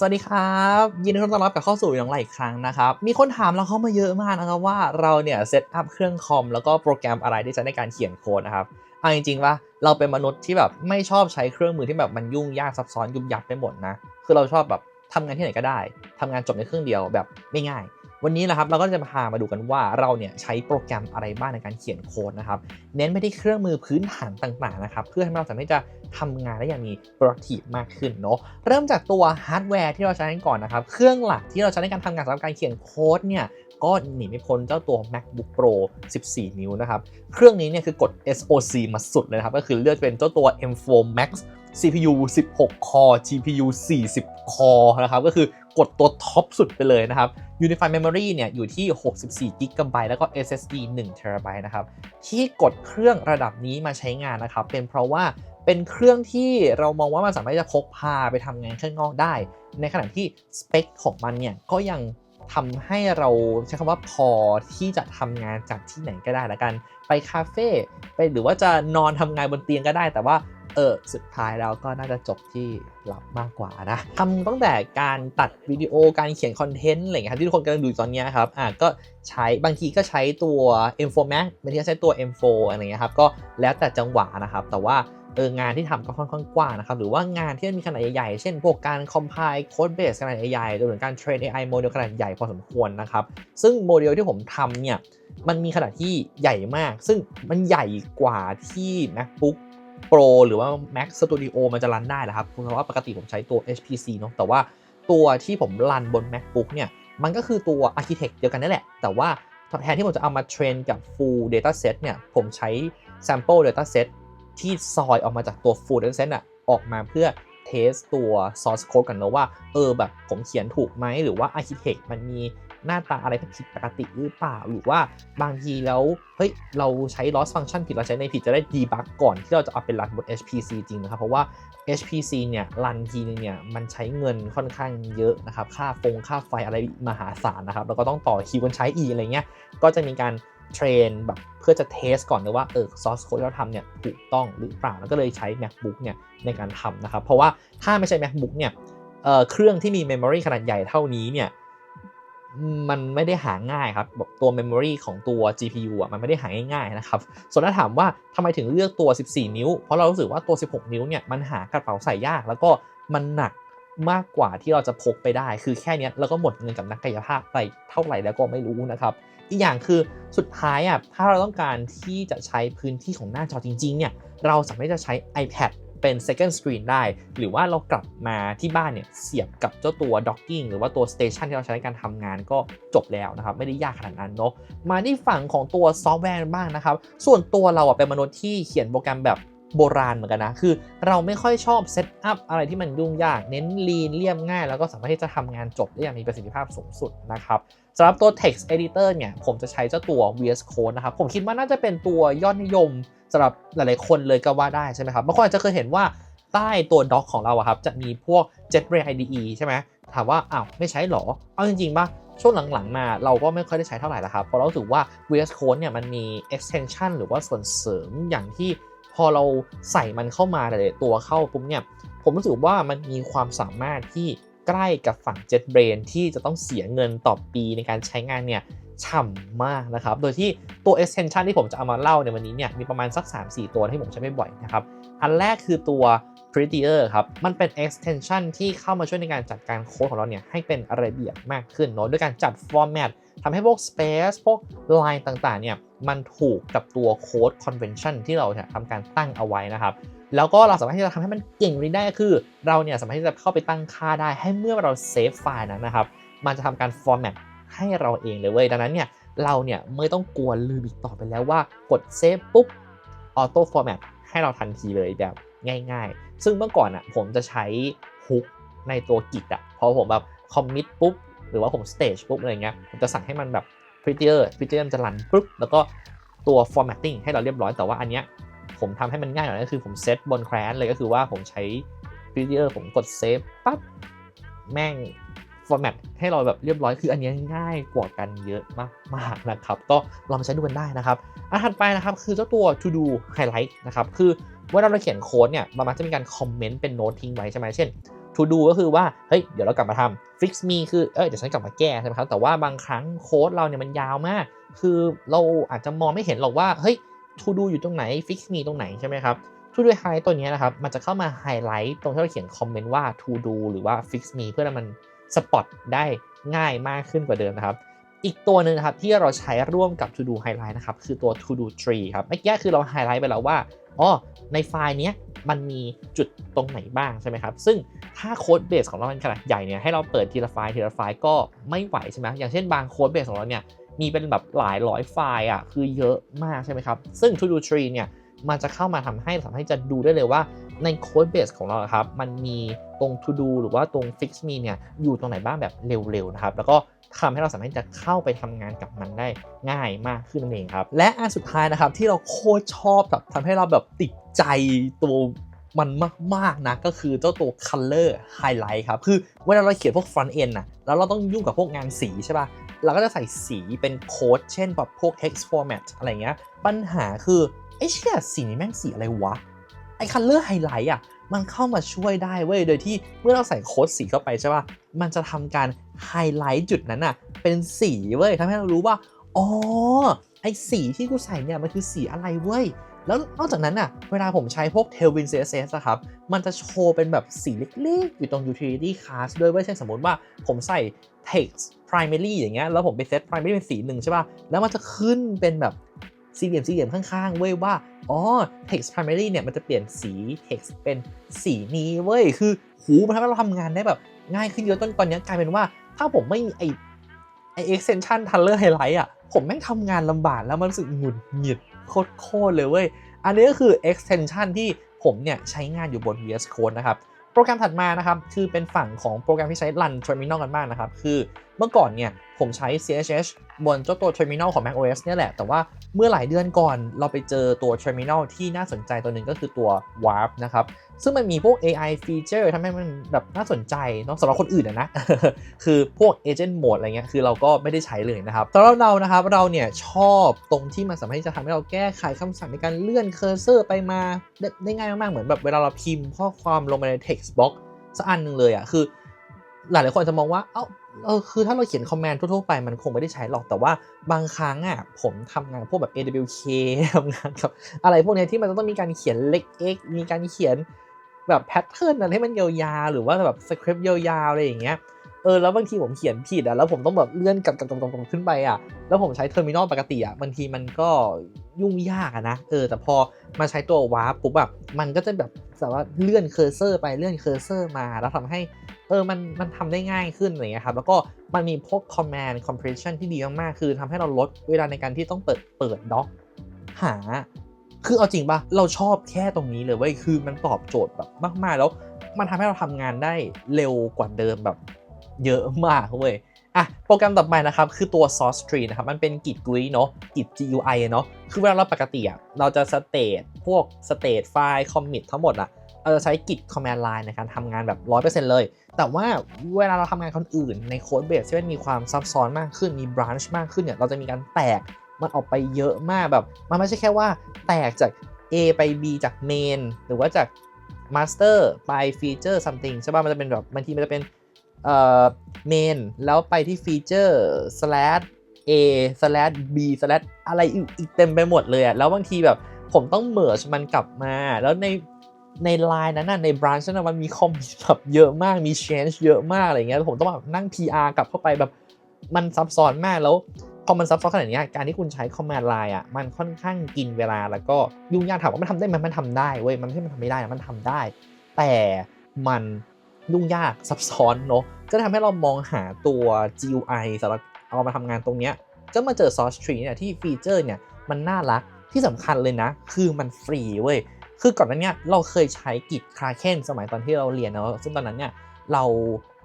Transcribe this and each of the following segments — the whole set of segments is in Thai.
สวัสดีครับ ยินดีต้อนรับกลับเข้าสู่ยังไรอีกครั้งนะครับ มีคนถามเราเข้ามาเยอะมากนะครับว่าเราเนี่ยเซตอัพเครื่องคอมแล้วก็โปรแกรมอะไรที่ใช้ในการเขียนโค้ดนะครับเอาจริงๆว่าเราเป็นมนุษย์ที่แบบไม่ชอบใช้เครื่องมือที่แบบมันยุ่งยากซับซ้อนยุบยับไปหมดนะคือเราชอบแบบทำงานที่ไหนก็ได้ทำงานจบในเครื่องเดียวแบบไม่ง่าย วันนี้นะครับเราก็จะพามาดูกันว่าเราเนี่ยใช้โปรแกรมอะไรบ้างในการเขียนโค้ดนะครับเน้นไปที่เครื่องมือพื้นฐานต่างๆนะครับเพื่อให้เราสามารถจะทำงานได้อย่างมี productive มากขึ้นเนาะเริ่มจากตัวฮาร์ดแวร์ที่เราใช้กันก่อนนะครับ เครื่องหลักที่เราใช้ในการทำงานสำหรับการเขียนโค้ดเนี่ยก็หนีไม่พ้นเจ้าตัว macbook pro 14 นิ้วนะครับ เครื่องนี้เนี่ยคือกด SoC มาสุดเลยนะครับ ก็คือเลือกเป็นเจ้าตัว M4 Max CPU 16 core GPU 40 core นะครับ ก็คือ กดตัวท็อปสุดไปเลยนะครับ Unified Memory เนี่ยอยู่ที่ 64 GB แล้วก็ SSD 1 TB นะครับ ที่กดเครื่องระดับนี้มาใช้งานนะครับ เป็นเพราะว่าเป็นเครื่องที่เรามองว่ามันสามารถจะพกพาไปทำงานข้างนอกได้ ในขณะที่สเปคของมันเนี่ยก็ยังทำให้เราใช้คำว่าพอที่จะทำงานจากที่ไหนก็ได้ละกัน ไปคาเฟ่ไปหรือว่าจะนอนทำงานบนเตียงก็ได้ แต่ว่า ออสุดท้ายแล้วก็น่าจะจบที่หลับมากกว่านะทำตั้งแต่การตัดวิดีโอการเขียนคอนเทนต์อะไรเงี้ยครับที่ทุกคนกำลังดูตอนนี้ครับอะก็ใช้บางทีก็ใช้ตัว M4 Max บางทีก็ใช้ตัว M4 อะไรเงี้ยครับก็แล้วแต่จังหวะนะครับ แต่ว่าเอองานที่ทำก็ค่อนข้างกว้างนะครับ หรือว่างานที่มีขนาดใหญ่ๆ เช่นพวกการ compile code base ขนาดใหญ่ๆรวมถึงการ train AI โมเดลขนาดใหญ่พอสมควรนะครับ ซึ่งโมเดลที่ผมทำเนี่ยมันมีขนาดที่ใหญ่มาก ซึ่งมันใหญ่กว่าที่ macbook pro หรือว่า mac studio มันจะรันได้นะครับเพราะว่าปกติผมใช้ตัว HPC เนาะแต่ว่าตัวที่ผมรันบน macbook เนี่ย มันก็คือตัว architect เดียวกันนั่นแหละ แต่ว่าแทนที่ผมจะเอามาเทรนกับ full data set เนี่ย ผมใช้ sample data set ที่ซอยออกมาจากตัว full data set อะออกมาเพื่อเทสตัว source code กันนะว่า เออแบบผมเขียนถูกไหม หรือว่า architect มันมี หน้าตาอะไรผิดปกติหรือเปล่าหรือว่าบางทีแล้วเฮ้ยเราใช้ loss function ผิดเราใช้ในผิดจะได้ debug ก่อนที่เราจะเอาไปรันบน HPC จริงนะครับเพราะว่า HPC เนี่ยรันทีนึงเนี่ยมันใช้เงินค่อนข้างเยอะนะครับค่าฟงค่าไฟอะไรมหาศาลนะครับแล้วก็ต้องต่อคิวกันใช้อีอะไรเงี้ยก็จะมีการเทรนแบบเพื่อจะเทสก่อนเลยว่าเออซอสโค้ดที่เราทำเนี่ยถูกต้องหรือเปล่าแล้วก็เลยใช้ macbook เนี่ยในการทำนะครับ เพราะว่าถ้าไม่ใช่ macbook เนี่ยเออเครื่องที่มี memory ขนาดใหญ่เท่านี้เนี่ย มันไม่ได้หาง่ายครับแบบตัว memory ของตัว GPU อะมันไม่ได้หาง่ายๆนะครับ ส่วนถ้าถามว่าทำไมถึงเลือกตัว 14 นิ้ว เพราะเรารู้สึกว่าตัว 16 นิ้วเนี่ยมันหากระเป๋าใส่ยาก แล้วก็มันหนักมากกว่าที่เราจะพกไปได้ คือแค่นี้เราก็หมดเงินกับนักกายภาพไปเท่าไหร่แล้วก็ไม่รู้นะครับ อีกอย่างคือสุดท้ายอะถ้าเราต้องการที่จะใช้พื้นที่ของหน้าจอจริงๆเนี่ยเราสามารถจะใช้ iPad เป็น second screen ได้ หรือว่าเรากลับมาที่บ้านเนี่ยเสียบกับเจ้าตัว docking หรือว่าตัว station ที่เราใช้ในการทำงานก็จบแล้วนะครับ ไม่ได้ยากขนาดนั้นเนาะมาที่ฝั่งของตัวซอฟต์แวร์บ้างนะครับ ส่วนตัวเราอะเป็นมนุษย์ที่เขียนโปรแกรมแบบ โบราณเหมือนกันนะ คือเราไม่ค่อยชอบเซตอัพอะไรที่มันยุ่งยาก เน้นลีนเรียบง่าย แล้วก็สามารถที่จะทำงานจบได้อย่างมีประสิทธิภาพสูงสุดนะครับสำหรับตัว text editor เนี่ย ผมจะใช้เจ้าตัว VS Code นะครับ ผมคิดว่าน่าจะเป็นตัวยอดนิยมสำหรับหลายๆคนเลยก็ว่าได้ใช่ไหมครับบางคนอาจจะเคยเห็นว่าใต้ตัวด็อกของเราอะครับจะมีพวก JetBrains IDE ใช่ไหมถามว่าอ้าวไม่ใช้หรอ เอาจริงๆป่ะช่วงหลังๆมาเราก็ไม่ค่อยได้ใช้เท่าไหร่แล้วครับเพราะเราถือว่า VS Code เนี่ยมันมี extension หรือว่าส่วนเสริมอย่างที่ พอเราใส่มันเข้ามาหลายตัวเข้าปุ๊บเนี่ยผมรู้สึกว่ามันมีความสามารถที่ใกล้กับฝั่ง JetBrain ที่จะต้องเสียเงินต่อปีในการใช้งานเนี่ย ฉ่ำมากนะครับ โดยที่ตัว extension ที่ผมจะเอามาเล่าในวันนี้เนี่ยมีประมาณสัก 3-4 ตัวที่ผมใช้ไม่บ่อยนะครับ อันแรกคือตัว Prettier ครับ มันเป็น extension ที่เข้ามาช่วยในการจัดการโค้ดของเราเนี่ยให้เป็นระเบียบมากขึ้นเนาะด้วยการจัด format ทำให้พวก space พวก line ต่างๆเนี่ยมันถูกกับตัวโค้ด convention ที่เราเนี่ยทำการตั้งเอาไว้นะครับแล้วก็เราสามารถที่จะทำให้มันเก่งนี้ได้คือ เราเนี่ยสามารถที่จะเข้าไปตั้งค่าได้ให้เมื่อเราเซฟไฟล์นั้นนะครับ มันจะทำการ format ให้เราเองเลยเว้ยดังนั้นเนี่ยเราเนี่ยไม่ต้องกลัวลืมอีกต่อไปแล้วว่ากดเซฟปุ๊บ auto format ให้เราทันทีเลยแบบง่ายๆ ซึ่งเมื่อก่อนอะผมจะใช้ฮุกในตัวกิจอะพอผมแบบคอมมิตปุ๊บหรือว่าผม stage ปุ๊บอะไรเงี้ยผมจะสั่งให้มันแบบ prettier prettier จะรันปุ๊บแล้วก็ตัว formatting ให้เราเรียบร้อยแต่ว่าอันเนี้ยผมทำให้มันง่ายหน่อยก็คือผมเซตบนแครนเลยก็คือว่าผมใช้ prettier ผมกด save ปั๊บแม่ง format ให้เราแบบเรียบร้อยคืออันนี้ง่ายกว่ากันเยอะมากๆนะครับ ก็ลองมาใช้ดูกันได้นะครับอันถัดไปนะครับคือเจ้าตัว to do highlight นะครับคือเวลาเราเขียนโค้ดเนี่ยมันมักจะมีการคอมเมนต์เป็นโน้ตทิ้งไว้ใช่ไหมเช่น to do ก็คือว่าเฮ้ยเดี๋ยวเรากลับมาทำ fix me คือเอ้ยเดี๋ยวฉันกลับมาแก้ใช่ไหมครับแต่ว่าบางครั้งโค้ดเราเนี่ยมันยาวมาก คือเราอาจจะมองไม่เห็นหรอกว่าเฮ้ย to do อยู่ตรงไหน fix me ตรงไหนใช่ไหมครับ to do highlight ตัวนี้นะครับมันจะเข้ามาไฮไลท์ตรงที่เราเขียนคอมเมนต์ว่า to do หรือว่า fix me เพื่อให้มัน สปอตได้ง่ายมากขึ้นกว่าเดิมนะครับ อีกตัวหนึ่งนะครับที่เราใช้ร่วมกับ to do highlight นะครับคือตัว to do tree ครับเมื่อกี้คือเราไฮไลท์ไปแล้วว่าอ๋อในไฟล์นี้มันมีจุดตรงไหนบ้างใช่ไหมครับ ซึ่งถ้าโค้ดเบสของเราเป็นขนาดใหญ่เนี่ยให้เราเปิดทีละไฟล์ทีละไฟล์ก็ไม่ไหวใช่ไหมอย่างเช่นบางโค้ดเบสของเราเนี่ยมีเป็นแบบหลายร้อยไฟล์อะคือเยอะมากใช่ไหมครับ ซึ่ง to do tree เนี่ย มันจะเข้ามาทำให้สามารถที่จะดูได้เลยว่าในโค้ดเบสของเราครับ มันมีตรง to do หรือว่าตรง fix me เนี่ยอยู่ตรงไหนบ้างแบบเร็วๆนะครับ แล้วก็ทำให้เราสามารถจะเข้าไปทำงานกับมันได้ง่ายมากขึ้นนั่นเองครับ และอันสุดท้ายนะครับที่เราโคตรชอบแบบทำให้เราแบบติดใจตัวมันมากๆนะก็คือเจ้าตัว color highlight ครับ คือเวลาเราเขียนพวก front end นะแล้วเราต้องยุ่งกับพวกงานสีใช่ป่ะเราก็จะใส่สีเป็นโค้ดเช่นแบบพวก text format อะไรเงี้ยปัญหาคือ ไอ้เชี่ยสีนี้แม่งสีอะไรวะ ไอ้ color highlight อะ มันเข้ามาช่วยได้เว้ย โดยที่เมื่อเราใส่โค้ดสีเข้าไปใช่ป่ะ มันจะทำการไฮไลท์จุดนั้นอะ เป็นสีเว้ยทำให้เรารู้ว่า อ๋อ ไอ้สีที่กูใส่เนี่ยมันคือสีอะไรเว้ย แล้วนอกจากนั้นอะ เวลาผมใช้พวก Tailwind CSS อะครับ มันจะโชว์เป็นแบบสีเล็กๆ อยู่ตรง utility class ด้วยเว้ยเช่นสมมติว่าผมใส่ text primary อย่างเงี้ย แล้วผมไปเซต primary เป็นสีหนึ่งใช่ป่ะ แล้วมันจะขึ้นเป็นแบบ สี่เหลี่ยมสี่เหลี่ยมข้างๆ เว้ยว่า อ๋อ text primary เนี่ยมันจะเปลี่ยนสี text เป็นสีนี้เว้ย คือหูมันทำให้เราทำงานได้แบบง่ายขึ้นเยอะต้นตอนนี้กลายเป็นว่า ถ้าผมไม่มีไอไอ extension color highlight อะ ผมแม่งทำงานลำบากแล้วมันรู้สึกหงุดหงิดโคตรๆเลยเว้ย อันนี้ก็คือ extension ที่ผมเนี่ยใช้งานอยู่บน VS Code นะครับ โปรแกรมถัดมานะครับ คือเป็นฝั่งของโปรแกรมที่ใช้ run terminal กันบ้างนะครับ คือ เมื่อก่อนเนี่ยผมใช้ CSS บนเจ้าตัว terminal ของ macOS เนี่ยแหละ แต่ว่าเมื่อหลายเดือนก่อนเราไปเจอตัว terminal ที่น่าสนใจตัวหนึ่งก็คือตัว warp นะครับ ซึ่งมันมีพวก AI feature ทำให้มันแบบน่าสนใจเนาะสำหรับคนอื่นนะ คือพวก agent mode อะไรเงี้ย คือเราก็ไม่ได้ใช้เลยนะครับสำหรับเรานะครับ เราเนี่ยชอบตรงที่มันสามารถที่จะทำให้เราแก้ไขคำสั่งในการเลื่อนเคอร์เซอร์ไปมาได้ได้ง่ายมากๆ เหมือนแบบเวลาเราพิมพ์ข้อความลงไปใน text box สักอันหนึ่งเลยอะคือ หลายหลายคนจะมองว่า เอ้า เออคือถ้าเราเขียนคอมเมนต์ทั่วๆไปมันคงไม่ได้ใช้หรอกแต่ว่าบางครั้งอะผมทำงานพวกแบบ AWK ทำงานกับอะไรพวกนี้ที่มันจะต้องมีการเขียนเล็ก X มีการเขียนแบบแพทเทิร์นอะไรให้มันยาวๆหรือว่าแบบสคริปต์ยาวๆอะไรอย่างเงี้ย ออแล้วบางทีผมเขียนผิดอะแล้วผมต้องแบบเลื่อนกลับกลับกลับกลับขึ้นไปอะแล้วผมใช้เทอร์มินอลปกติอะบางทีมันก็ยุ่งยากอะนะเออแต่พอมาใช้ตัววาร์ปปุ๊บแบบมันก็จะแบบสามารถเลื่อนเคอร์เซอร์ไปเลื่อนเคอร์เซอร์มา แล้วทำให้เออมันมันทำได้ง่ายขึ้นอะไรเงี้ยครับแล้วก็มันมีพวก command compression ที่ดีมากๆคือทำให้เราลดเวลาในการที่ต้องเปิดเปิดด็อกหา คือเอาจริงปะเราชอบแค่ตรงนี้เลยเว้ยคือมันตอบโจทย์แบบมากๆแล้วมันทำให้เราทำงานได้เร็วกว่าเดิมแบบ เยอะมากเว้ยอะโปรแกรมต่อไปนะครับ คือตัว Source Tree นะครับ มันเป็นกิจ GUI เนาะกิจ GUI เนาะคือเวลาเราปกติอะเราจะ state พวก state ไฟล์ commit ทั้งหมดอะเราจะใช้กิจ command line ในการทำงานแบบ 100%เลย แต่ว่าเวลาเราทำงานคนอื่นในโค้ดเบสที่มันมีความซับซ้อนมากขึ้นมี branch มากขึ้นเนี่ยเราจะมีการแตกมันออกไปเยอะมากแบบ มันไม่ใช่แค่ว่าแตกจาก A ไป B จาก main หรือว่าจาก master ไป feature something ใช่ป่ะมันจะเป็นแบบบางทีมันจะเป็น เอ่อ main แล้วไปที่ feature slash A slash B slash อะไรอีกเต็มไปหมดเลยอะแล้วบางทีแบบผมต้อง merge มันกลับมา แล้วในในไลน์นั้นน่ะใน branch นั้นมันมีคอมแบบเยอะมากมี change เยอะมากอะไรเงี้ยผมต้องแบบนั่ง PR กลับเข้าไปแบบมันซับซ้อนมากแล้วพอมันซับซ้อนขนาดนี้การที่คุณใช้ command line อะมันค่อนข้างกินเวลาแล้วก็ยุ่งยากถามว่ามันทำได้ไหมมันทำได้เว้ยมันไม่ใช่มันทำไม่ได้นะมันทำได้ แต่มัน ยุ่งยากซับซ้อนเนาะก็ทำให้เรามองหาตัว GUI สำหรับเอามาทำงานตรงเนี้ยก็มาเจอ source tree เนี่ยที่ฟีเจอร์เนี่ยมันน่ารักที่สำคัญเลยนะ คือมันฟรีเว้ยคือก่อนหน้านี้เราเคยใช้กิจ Kraken สมัยตอนที่เราเรียนเนาะซึ่งตอนนั้นเนี่ยเรา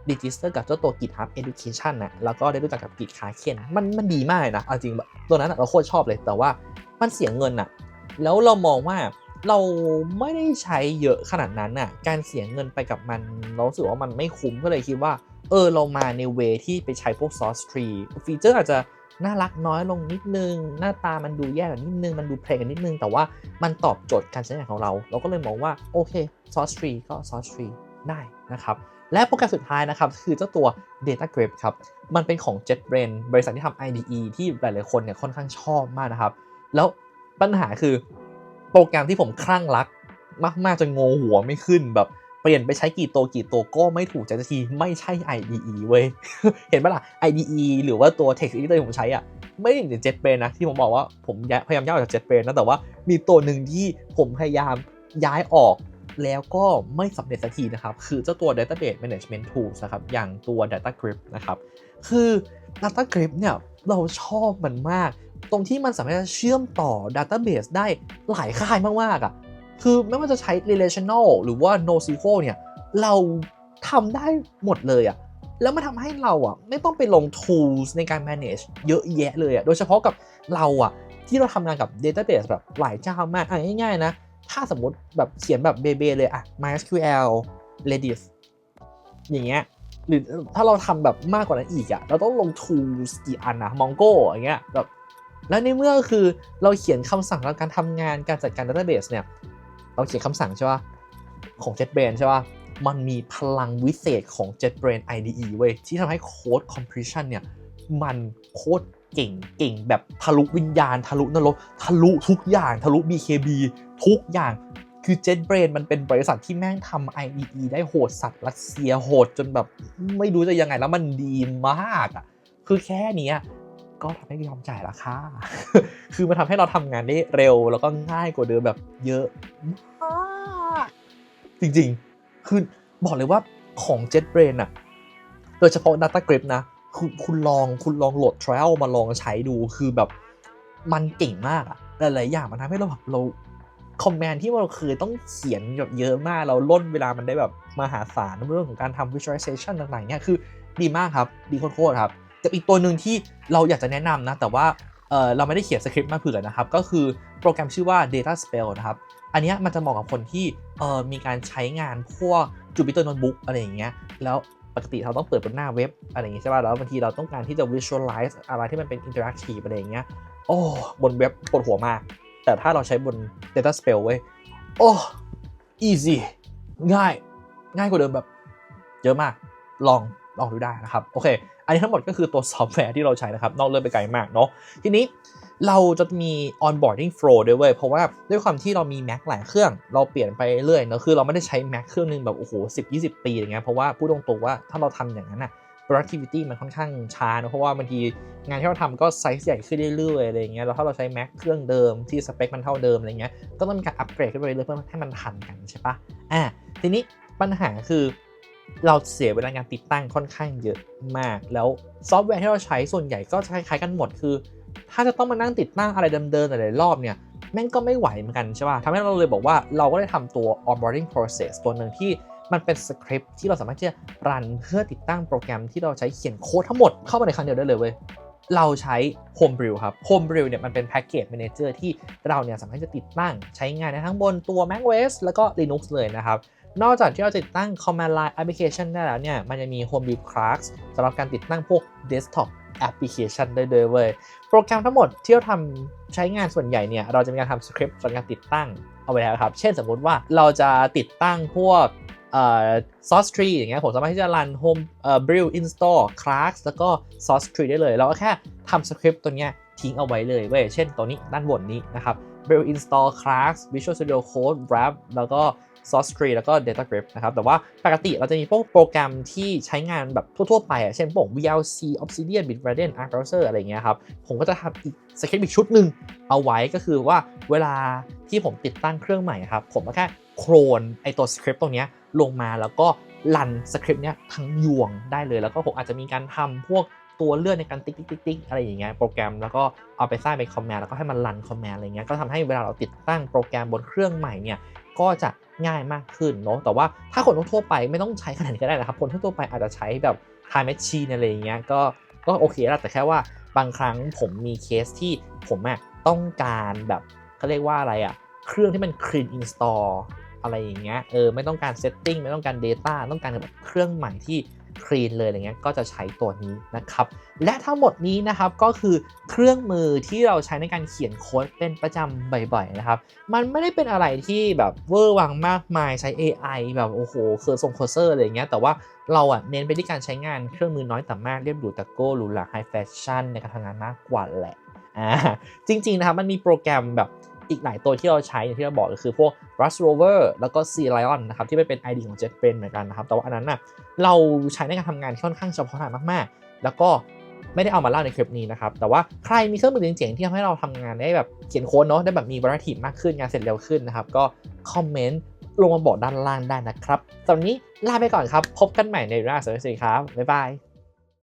ดิจิสเตอร์กับเจ้าตัว GitHub Education นะแล้วก็ได้รู้จักกับ Git Kraken มันมันดีมากนะเอาจริงแบบตัวนั้นเราโคตรชอบเลยแต่ว่ามันเสียเงินอะแล้วเรามองว่า เราไม่ได้ใช้เยอะขนาดนั้นน่ะ การเสียเงินไปกับมัน เราสึกว่ามันไม่คุ้มก็เลยคิดว่า เออ เรามาในเวที่ไปใช้พวก Source Tree ฟีเจอร์อาจจะน่ารักน้อยลงนิดนึง หน้าตามันดูแย่กว่านิดนึง มันดูเพลงกันนิดนึง แต่ว่ามันตอบโจทย์การใช้งานของเรา เราก็เลยมองว่า โอเค Source Tree ก็ Source Tree ได้นะครับ และโปรแกรมสุดท้ายนะครับ คือเจ้าตัว Data Grip ครับ มันเป็นของ JetBrain บริษัทที่ทำ IDE ที่หลาย ๆ คนเนี่ยค่อนข้างชอบมากนะครับ แล้วปัญหาคือ โปรแกรมที่ผมคลั่งรัก มากๆจนงงหัวไม่ขึ้นแบบเปลี่ยนไปใช้กี่ตัวกี่ตัวก็ไม่ถูกใจสักทีไม่ใช่ IDE เว้ย เห็นปะล่ะ IDE หรือว่าตัว text editor ที่ผมใช้อะ ไม่ได้อย่าง JetBrain นะ ที่ผมบอกว่าผมพยายามย้ายออกจาก JetBrain นะแต่ว่ามีตัวหนึ่งที่ผมพยายามย้ายออกแล้วก็ไม่สำเร็จสักทีนะครับ คือเจ้าตัว Database Management Tools นะครับ อย่างตัว Data Grip นะครับ คือ Data Grip เนี่ยเราชอบมันมาก ตรงที่มันสามารถเชื่อมต่อ Database ได้หลายค่ายมากๆอะคือไม่ว่าจะใช้ relational หรือว่า NoSQL เนี่ย เราทำได้หมดเลยอะแล้วมันทำให้เราอะไม่ต้องไปลง tools ในการ manage เยอะแยะเลยอะโดยเฉพาะกับเราอะที่เราทำงานกับ database แบบหลายเจ้ามากอะง่ายๆนะ ถ้าสมมติแบบเขียนแบบเบๆเลยอะ MySQL Redis อย่างเงี้ยหรือถ้าเราทำแบบมากกว่านั้นอีกอะเราต้องลง tools กี่อันนะ Mongo อย่างเงี้ยแบบ แล้วในเมื่อคือเราเขียนคำสั่งในการทำงานการจัดการ database เบสเนี่ยเราเขียนคำสั่งใช่ป่ะของ JetBrains ใช่ป่ะมันมีพลังวิเศษของ JetBrains IDE เว้ยที่ทำให้โค้ด compression เนี่ยมันโคตรเก่งเก่งแบบทะลุวิญญาณ ทะลุนรกทะลุทุกอย่างทะลุ BKB ทุกอย่างคือ JetBrains มันเป็นบริษัทที่แม่งทำ IDE ได้โหดสัตว์รัสเซียโหดจนแบบไม่รู้จะยังไงแล้วมันดีมากอะคือแค่นี้ ก็ทำให้ยอมจ่ายราคา คือมันทำให้เราทำงานได้เร็วแล้วก็ง่ายกว่าเดิมแบบเยอะมากจริงๆ คือบอกเลยว่าของ JetBrain อะโดยเฉพาะ Data Grip นะ คุณคุณลองคุณลองโหลด trial มาลองใช้ดูคือแบบมันเก่งมากอะหลายๆอย่างมันทำให้เราแบบเราคอมแมนที่เราเคยต้องเขียนแบบเยอะมาก เราล่นเวลามันได้แบบมหาศาลเรื่องของการทำ visualization ต่างๆเนี่ยคือดีมากครับ ดีโคตรๆครับ กับอีกตัวหนึ่งที่เราอยากจะแนะนำนะ แต่ว่าเเราไม่ได้เขียนสคริปต์มาเผื่อนะครับ ก็คือโปรแกรมชื่อว่า Data Spell นะครับ อันนี้มันจะเหมาะกับคนที่มีการใช้งานพวก Jupyter Notebook อะไรอย่างเงี้ยแล้วปกติเราต้องเปิดบนหน้าเว็บอะไรอย่างเงี้ยใช่ป่ะแล้วบางทีเราต้องการที่จะ visualize อะไรที่มันเป็น interactive อะไรอย่างเงี้ยโอ้บนเว็บปวดหัวมาก แต่ถ้าเราใช้บน Data Spell เว้ยโอ้ easy ง่าย ง่ายกว่าเดิมแบบ เยอะมากลอง ลองดูได้นะครับโอเค อันนี้ทั้งหมดก็คือตัวซอฟต์แวร์ที่เราใช้นะครับนอกเรื่องไปไกลมากเนาะทีนี้เราจะมี onboarding flow ด้วยเว้ยเพราะว่าด้วยความที่เรามี Mac หลายเครื่อง เราเปลี่ยนไปเรื่อยเนอะคือเราไม่ได้ใช้ Mac เครื่องนึงแบบโอ้โห10 20ปีอย่างเงี้ยเพราะว่าพูดตรงๆว่าถ้าเราทำอย่างนั้นอะ productivity มันค่อนข้างช้านะเพราะว่าบางทีงานที่เราทำก็ไซส์ใหญ่ขึ้นเรื่อยๆอะไรเงี้ยแล้วถ้าเราใช้ Mac เครื่องเดิมที่สเปคมันเท่าเดิมอะไรเงี้ยก็ต้องมีการอัปเกรดขึ้นไปเรื่อยเพื่อให้มันทันกันใช่ปะอ่าทีนี้ปัญหาคือ เราเสียเวลางานติดตั้งค่อนข้างเยอะมาก แล้วซอฟต์แวร์ที่เราใช้ส่วนใหญ่ก็คล้ายๆกันหมดคือ ถ้าจะต้องมานั่งติดตั้งอะไรเดิมๆหลายๆรอบเนี่ยแม่งก็ไม่ไหวเหมือนกันใช่ป่ะทำให้เราเลยบอกว่าเราก็ได้ทำตัว onboarding process ตัวหนึ่งที่มันเป็นสคริปต์ที่เราสามารถที่จะรันเพื่อติดตั้งโปรแกรมที่เราใช้เขียนโค้ดทั้งหมดเข้ามาในครั้งเดียวได้เลยเว้ยเราใช้ Homebrew ครับ Homebrew เนี่ยมันเป็นแพ็กเกจ Manager ที่เราเนี่ยสามารถจะติดตั้งใช้งานได้ทั้งบนตัว macOS แล้วก็ Linux เลยนะครับ นอกจากที่เราติดตั้ง Command Line Application ได้แล้วเนี่ย มันจะมี Homebrew Class สำหรับการติดตั้งพวก Desktop Application ได้เลยเว้ย โปรแกรมทั้งหมดที่เราทำใช้งานส่วนใหญ่เนี่ย เราจะมีการทำสคริปต์สำหรับการติดตั้งเอาไว้แล้วครับ เช่นสมมุติว่าเราจะติดตั้งพวกเอ่อ source tree อย่างเงี้ยผมสามารถที่จะรัน home เอ่อ build install class แล้วก็ source tree ได้เลย เราก็แค่ทำสคริปต์ตัวเนี้ยทิ้งเอาไว้เลยเว้ย เช่นตัวนี้ด้านบนนี้นะครับ build install class visual studio code wrap แล้วก็ source tree แล้วก็ data grip นะครับแต่ว่าปกติเราจะมีพวกโปรแกรมที่ใช้งานแบบทั่วๆไปอะเช่นพวก VLC Obsidian Bitwarden Arc Browser อะไรเงี้ยครับผมก็จะทำอีกสคริปต์อีกชุดหนึ่งเอาไว้ก็คือว่าเวลาที่ผมติดตั้งเครื่องใหม่ครับผมก็แค่โคลนไอตัวสคริปต์ตรงเนี้ยลงมาแล้วก็รันสคริปต์เนี้ยทั้งยวงได้เลย แล้วก็ผมอาจจะมีการทำพวกตัวเลื่อนในการติ๊กติ๊กติ๊กติ๊กอะไรอย่างเงี้ยโปรแกรมแล้วก็เอาไปสร้างเป็นคอมแมนด์แล้วก็ให้มันรันคอมแมนด์อะไรเงี้ยก็ทำให้เวลาเราติดตั้งโปรแกรมบนเครื่องใหม่เนี่ยก็จะ ง่ายมากขึ้นเนาะแต่ว่าถ้าคนทั่วไปไม่ต้องใช้ขนาดนี้ก็ได้นะครับ คนทั่วไปอาจจะใช้แบบ Time Machine อะไรอย่างเงี้ยก็ก็โอเคแล้วแต่แค่ว่าบางครั้งผมมีเคสที่ผมอะต้องการแบบเขาเรียกว่าอะไรอะเครื่องที่มัน clean install อะไรอย่างเงี้ยเออไม่ต้องการ setting ไม่ต้องการ data ต้องการแบบเครื่องใหม่ที่ คลีนเลยอะไรเงี้ยก็จะใช้ตัวนี้นะครับ และทั้งหมดนี้นะครับก็คือเครื่องมือที่เราใช้ในการเขียนโค้ดเป็นประจำบ่อยๆนะครับ มันไม่ได้เป็นอะไรที่แบบเวอร์วังมากมายใช้ AI แบบโอ้โหเคอร์ทรงเคอร์เซอร์อะไรเงี้ยแต่ว่าเราอะเน้นไปที่การใช้งานเครื่องมือน้อยแต่มากเรียบหรูต่โก้หรูหราไฮแฟชั่นในการทำงานมากกว่าแหละอ่าจริงๆนะครับมันมีโปรแกรมแบบ อีกหลายตัวที่เราใช้อย่างที่เราบอกก็คือพวก Rust Rover แล้วก็ Sea Lion นะครับที่ไม่เป็น ID ของ JetBrains เหมือนกันนะครับแต่ว่าอันนั้นน่ะเราใช้ในการทำงานค่อนข้างเฉพาะทางมากๆ แล้วก็ไม่ได้เอามาเล่าในคลิปนี้นะครับ แต่ว่าใครมีเครื่องมือเจ๋งๆที่ทำให้เราทำงานได้แบบเขียนโค้ดเนาะได้แบบมี variety มากขึ้นงานเสร็จเร็วขึ้นนะครับ ก็คอมเมนต์ลงมาบอกด้านล่างได้นะครับสำหรับวันนี้ลาไปก่อนครับ พบกันใหม่ในรื่องสวัสดีครับบ๊ายบาย